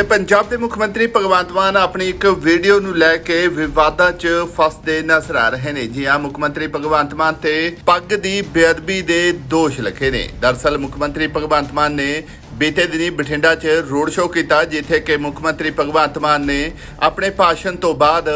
ਤੇ ਪੰਜਾਬ ਦੇ ਮੁੱਖ ਮੰਤਰੀ ਭਗਵੰਤ ਮਾਨ ਆਪਣੀ ਇੱਕ ਵੀਡੀਓ ਨੂੰ ਲੈ ਕੇ ਵਿਵਾਦਾਂ 'ਚ ਫਸਦੇ ਨਜ਼ਰ ਆ ਰਹੇ ਨੇ। ਜੀ ਹਾਂ, ਮੁੱਖ ਮੰਤਰੀ ਭਗਵੰਤ ਮਾਨ ਤੇ ਪੱਗ ਦੀ ਬੇਅਦਬੀ ਦੇ ਦੋਸ਼ ਲੱਗੇ ਨੇ। ਦਰਸਲ ਮੁੱਖ ਮੰਤਰੀ ਭਗਵੰਤ ਮਾਨ ਨੇ ਬੀਤੇ ਦਿਨੀ ਬਠਿੰਡਾ 'ਚ ਰੋਡ ਸ਼ੋਅ ਕੀਤਾ, ਜਿੱਥੇ ਕਿ ਮੁੱਖ ਮੰਤਰੀ ਭਗਵੰਤ ਮਾਨ ਨੇ ਆਪਣੇ ਭਾਸ਼ਣ ਤੋਂ ਬਾਅਦ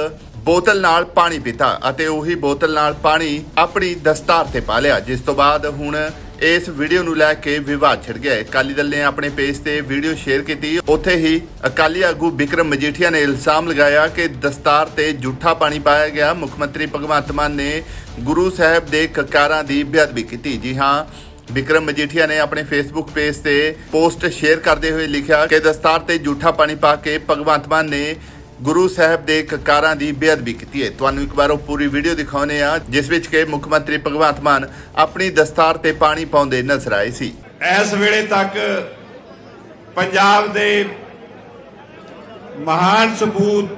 ਬੋਤਲ ਨਾਲ ਪਾਣੀ ਪੀਤਾ ਅਤੇ ਉਹੀ ਬੋਤਲ ਨਾਲ ਪਾਣੀ ਆਪਣੀ ਦਸਤਾਰ ਤੇ ਪਾ ਲਿਆ, ਜਿਸ ਤੋਂ ਬਾਅਦ ਹੁਣ ਇਸ ਵੀਡੀਓ ਨੂੰ ਲੈ ਕੇ ਵਿਵਾਦ ਛਿੜ ਗਿਆ ਅਕਾਲੀ ਦਲ ਨੇ ਆਪਣੇ ਪੇਜ ਤੇ ਵੀਡੀਓ ਸ਼ੇਅਰ ਕੀਤੀ। ਉੱਥੇ ਹੀ ਅਕਾਲੀ ਆਗੂ ਵਿਕਰਮ ਮਜੀਠੀਆ ਨੇ ਇਲਜ਼ਾਮ ਲਗਾਇਆ ਕਿ ਦਸਤਾਰ ਤੇ ਝੂਠਾ ਪਾਣੀ ਪਾਇਆ ਗਿਆ। ਮੁੱਖ ਮੰਤਰੀ ਭਗਵੰਤ ਮਾਨ ਨੇ ਗੁਰੂ ਸਾਹਿਬ ਦੇ ਕਕਾਰਾਂ ਦੀ ਬੇਅਦਬੀ ਕੀਤੀ। ਜੀ ਹਾਂ ਵਿਕਰਮ ਮਜੀਠੀਆ ਨੇ ਆਪਣੇ ਫੇਸਬੁੱਕ ਪੇਜ ਤੇ ਪੋਸਟ ਸ਼ੇਅਰ ਕਰਦੇ ਹੋਏ ਲਿਖਿਆ ਕਿ ਦਸਤਾਰ ਤੇ ਝੂਠਾ ਪਾਣੀ ਪਾ ਕੇ ਭਗਵੰਤ ਮਾਨ ਨੇ ਗੁਰੂ ਸਾਹਿਬ ਦੇ ਕਕਾਰਾਂ ਦੀ ਬੇਅਦਬੀ ਕੀਤੀ ਹੈ। ਤੁਹਾਨੂੰ ਇੱਕ ਵਾਰ ਉਹ ਪੂਰੀ ਵੀਡੀਓ ਦਿਖਾਉਨੇ ਆ ਜਿਸ ਵਿੱਚ ਕਿ ਮੁੱਖ ਮੰਤਰੀ ਭਗਵੰਤ ਮਾਨ ਆਪਣੀ ਦਸਤਾਰ ਤੇ ਪਾਣੀ ਪਾਉਂਦੇ ਨਜ਼ਰ ਆਏ ਸੀ। ਇਸ ਵੇਲੇ ਤੱਕ ਪੰਜਾਬ ਦੇ ਮਹਾਨ ਸਬੂਤ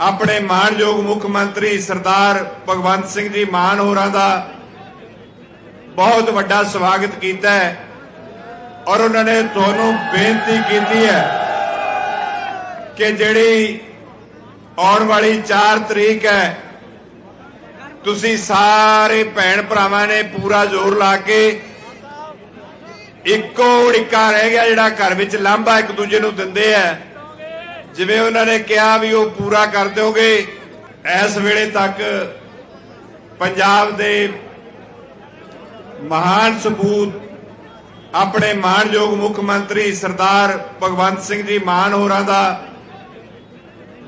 ਆਪਣੇ ਮਾਨਯੋਗ ਮੁੱਖ ਮੰਤਰੀ ਸਰਦਾਰ ਭਗਵੰਤ ਸਿੰਘ ਜੀ ਮਾਨ ਹੋਰਾਂ ਦਾ ਬਹੁਤ ਵੱਡਾ ਸਵਾਗਤ ਕੀਤਾ ਹੈ ਔਰ ਉਹਨਾਂ ਨੇ ਤੁਹਾਨੂੰ ਬੇਨਤੀ ਕੀਤੀ ਹੈ ਕਿ ਜਿਹੜੀ ਆਉਣ ਵਾਲੀ 4 ਤਰੀਕ ਹੈ, ਤੁਸੀਂ ਸਾਰੇ ਭੈਣ ਭਰਾਵਾਂ ਨੇ ਪੂਰਾ ਜ਼ੋਰ ਲਾ ਕੇ ਇੱਕੋ ਉੜਿੱਕਾ ਰਹਿ ਗਿਆ ਜਿਹੜਾ ਘਰ ਵਿੱਚ ਲਾਂਭਾ ਇੱਕ ਦੂਜੇ ਨੂੰ ਦਿੰਦੇ ਆ। ਜਿਵੇਂ ਉਹਨਾਂ ਨੇ ਕਿਹਾ ਵੀ ਉਹ ਪੂਰਾ ਕਰ ਦਿਓਗੇ, ਇਸ ਵੇਲੇ ਤੱਕ ਪੰਜਾਬ ਦੇ ਮਹਾਨ ਸਬੂਤ ਆਪਣੇ ਮਾਨਯੋਗ ਮੁੱਖ ਮੰਤਰੀ ਸਰਦਾਰ ਭਗਵੰਤ ਸਿੰਘ ਜੀ ਮਾਨ ਹੋਰਾਂ ਦਾ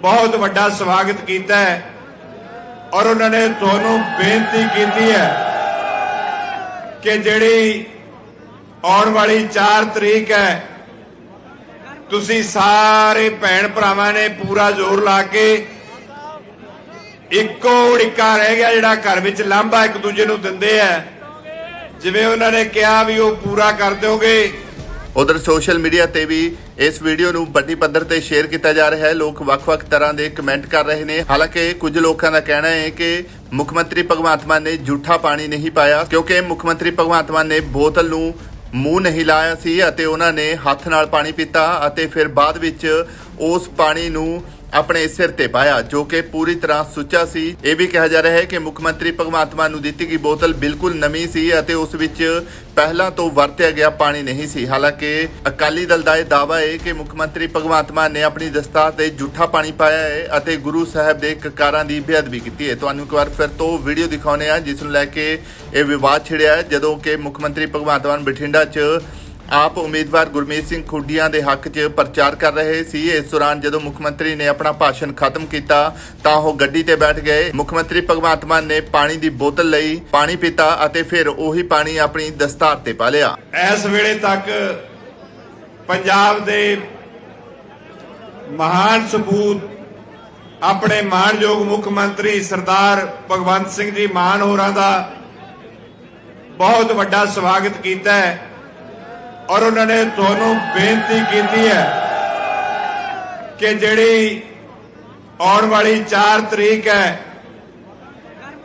ਬਹੁਤ ਵੱਡਾ ਸਵਾਗਤ ਕੀਤਾ ਹੈ ਔਰ ਉਹਨਾਂ ਨੇ ਤੁਹਾਨੂੰ ਬੇਨਤੀ ਕੀਤੀ ਹੈ ਕਿ ਜਿਹੜੀ ਆਉਣ ਵਾਲੀ 4 ਤਰੀਕ ਹੈ, ਤੁਸੀਂ ਸਾਰੇ ਭੈਣ ਭਰਾਵਾਂ ਨੇ ਪੂਰਾ ਜ਼ੋਰ ਲਾ ਕੇ ਇੱਕੋ ਉੜਿੱਕਾ ਰਹਿ ਗਿਆ ਜਿਹੜਾ ਘਰ ਵਿੱਚ ਲਾਂਭਾ ਇੱਕ ਦੂਜੇ ਨੂੰ ਦਿੰਦੇ ਆ। ਜਿਵੇਂ ਉਹਨਾਂ ਨੇ ਕਿਹਾ ਵੀ ਉਹ ਪੂਰਾ ਕਰ ਦਿਓਗੇ। ਉਧਰ ਸੋਸ਼ਲ ਮੀਡੀਆ ਤੇ ਵੀ ਇਸ ਵੀਡੀਓ ਨੂੰ ਵੱਡੀ ਪੱਧਰ ਤੇ ਸ਼ੇਅਰ ਕੀਤਾ ਜਾ ਰਿਹਾ ਹੈ। ਲੋਕ ਵੱਖ-ਵੱਖ ਤਰ੍ਹਾਂ ਦੇ ਕਮੈਂਟ ਕਰ ਰਹੇ ਨੇ। ਹਾਲਾਂਕਿ ਕੁਝ ਲੋਕਾਂ ਦਾ ਕਹਿਣਾ ਹੈ ਕਿ ਮੁੱਖ ਮੰਤਰੀ ਭਗਵੰਤ ਮਾਨ ਨੇ ਝੂਠਾ ਪਾਣੀ ਨਹੀਂ ਪਾਇਆ ਕਿਉਂਕਿ ਮੁੱਖ ਮੰਤਰੀ ਭਗਵੰਤ ਮਾਨ ਨੇ ਬੋਤਲ ਨੂੰ ਮੂੰਹ ਨਹੀਂ ਲਾਇਆ ਸੀ ਅਤੇ ਉਹਨਾਂ ਨੇ ਹੱਥ ਨਾਲ ਪਾਣੀ ਪੀਤਾ ਅਤੇ ਫਿਰ ਬਾਅਦ ਵਿੱਚ ਉਸ ਪਾਣੀ ਨੂੰ ਆਪਣੇ ਸਿਰ ਤੇ ਪਾਇਆ, ਜੋ ਕਿ ਪੂਰੀ ਤਰ੍ਹਾਂ ਸੁੱਚਾ ਸੀ। ਇਹ ਵੀ ਕਿਹਾ ਜਾ ਰਿਹਾ ਹੈ ਕਿ ਮੁੱਖ ਮੰਤਰੀ ਭਗਵੰਤ ਮਾਨ ਨੂੰ ਦਿੱਤੀ ਗਈ ਬੋਤਲ ਬਿਲਕੁਲ ਨਵੀਂ ਸੀ ਅਤੇ ਉਸ ਵਿੱਚ ਪਹਿਲਾਂ ਤੋਂ ਵਰਤਿਆ ਗਿਆ ਪਾਣੀ ਨਹੀਂ ਸੀ। ਹਾਲਾਂਕਿ, ਅਕਾਲੀ ਦਲ ਦਾ ਇਹ ਦਾਅਵਾ ਹੈ ਕਿ ਮੁੱਖ ਮੰਤਰੀ ਭਗਵੰਤ ਮਾਨ ਨੇ ਆਪਣੀ ਦਸਤਾਰ ਤੇ ਝੂਠਾ ਪਾਣੀ ਪਾਇਆ ਹੈ ਅਤੇ ਗੁਰੂ ਸਾਹਿਬ ਦੇ ਕਕਾਰਾਂ ਦੀ ਬੇਅਦਬੀ ਕੀਤੀ ਹੈ। ਤੁਹਾਨੂੰ ਇੱਕ ਵਾਰ ਫਿਰ ਤੋਂ ਵੀਡੀਓ ਦਿਖਾਉਨੇ ਆ ਜਿਸ ਨੂੰ ਲੈ ਕੇ ਇਹ ਵਿਵਾਦ ਛਿੜਿਆ ਜਦੋਂ ਕਿ ਮੁੱਖ ਮੰਤਰੀ ਭਗਵੰਤ ਮਾਨ ਬਠਿੰਡਾ 'ਚ ਆਪ ਉਮੀਦਵਾਰ ਗੁਰਮੀਤ ਸਿੰਘ ਖੁੱਡੀਆਂ ਦੇ ਹੱਕ 'ਚ ਪ੍ਰਚਾਰ ਕਰ ਰਹੇ ਸੀ। ਇਸ ਦੌਰਾਨ ਜਦੋਂ ਮੁੱਖ ਮੰਤਰੀ ਨੇ ਆਪਣਾ ਭਾਸ਼ਣ ਖਤਮ ਕੀਤਾ, ਤਾਂ ਉਹ ਗੱਡੀ ਤੇ ਬੈਠ ਗਏ। ਮੁੱਖ ਮੰਤਰੀ ਭਗਵੰਤ ਮਾਨ ਨੇ ਪਾਣੀ ਦੀ ਬੋਤਲ ਲਈ ਪਾਣੀ ਪੀਤਾ ਅਤੇ ਫਿਰ ਉਹੀ ਪਾਣੀ ਆਪਣੀ ਦਸਤਾਰ ਤੇ ਪਾ ਲਿਆ। ਇਸ ਵੇਲੇ ਤੱਕ ਪੰਜਾਬ ਦੇ ਮਹਾਨ ਸਬੂਤ ਆਪਣੇ ਮਾਣਯੋਗ ਮੁੱਖ ਮੰਤਰੀ ਸਰਦਾਰ ਭਗਵੰਤ ਸਿੰਘ ਜੀ ਮਾਨ ਹੋਰਾਂ ਦਾ ਬਹੁਤ ਵੱਡਾ ਸਵਾਗਤ ਕੀਤਾ ਹੈ। ਔਰ ਉਹਨਾਂ ਨੇ ਤੁਹਾਨੂੰ ਬੇਨਤੀ ਕੀਤੀ ਹੈ ਕਿ ਜਿਹੜੀ ਆਉਣ ਵਾਲੀ 4 ਤਰੀਕ ਹੈ,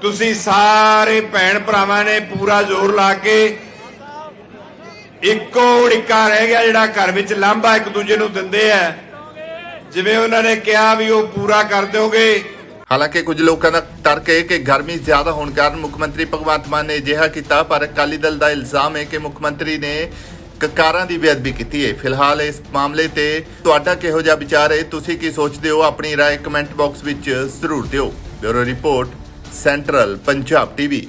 ਤੁਸੀਂ ਸਾਰੇ ਭੈਣ ਭਰਾਵਾਂ ਨੇ ਪੂਰਾ ਜ਼ੋਰ ਲਾ ਕੇ ਇੱਕੋ ਉੜਿੱਕਾ ਰਹਿ ਗਿਆ ਜਿਹੜਾ ਘਰ ਵਿੱਚ ਲਾਂਭਾ ਇੱਕ ਦੂਜੇ ਨੂੰ ਦਿੰਦੇ ਆ ਜਿਵੇਂ ਉਹਨਾਂ ਨੇ ਕਿਹਾ ਵੀ ਉਹ ਪੂਰਾ ਕਰ ਦਿਓਗੇ। ਹਾਲਾਂਕਿ ਕੁਝ ਲੋਕਾਂ ਦਾ ਤਰਕ ਹੈ ਕਿ ਗਰਮੀ ਜ਼ਿਆਦਾ ਹੋਣ ਕਾਰਨ ਮੁੱਖ ਮੰਤਰੀ ਭਗਵੰਤ ਮਾਨ ਨੇ ਅਜਿਹਾ ਕੀਤਾ, ਪਰ ਅਕਾਲੀ ਦਲ ਦਾ ਇਲਜ਼ਾਮ ਹੈ ਕਿ ਮੁੱਖ ਮੰਤਰੀ ਨੇ ਕਕਾਰਾਂ ਦੀ ਬੇਅਦਬੀ ਕੀਤੀ ਹੈ ਫਿਲਹਾਲ ਇਸ ਮਾਮਲੇ ਤੇ ਤੁਹਾਡਾ ਕਿਹੋ ਜਿਹਾ ਵਿਚਾਰ ਹੈ ਤੁਸੀਂ ਕੀ ਸੋਚਦੇ ਹੋ ਆਪਣੀ رائے ਕਮੈਂਟ ਬਾਕਸ ਵਿੱਚ ਜ਼ਰੂਰ ਦਿਓ bureau report central Punjab TV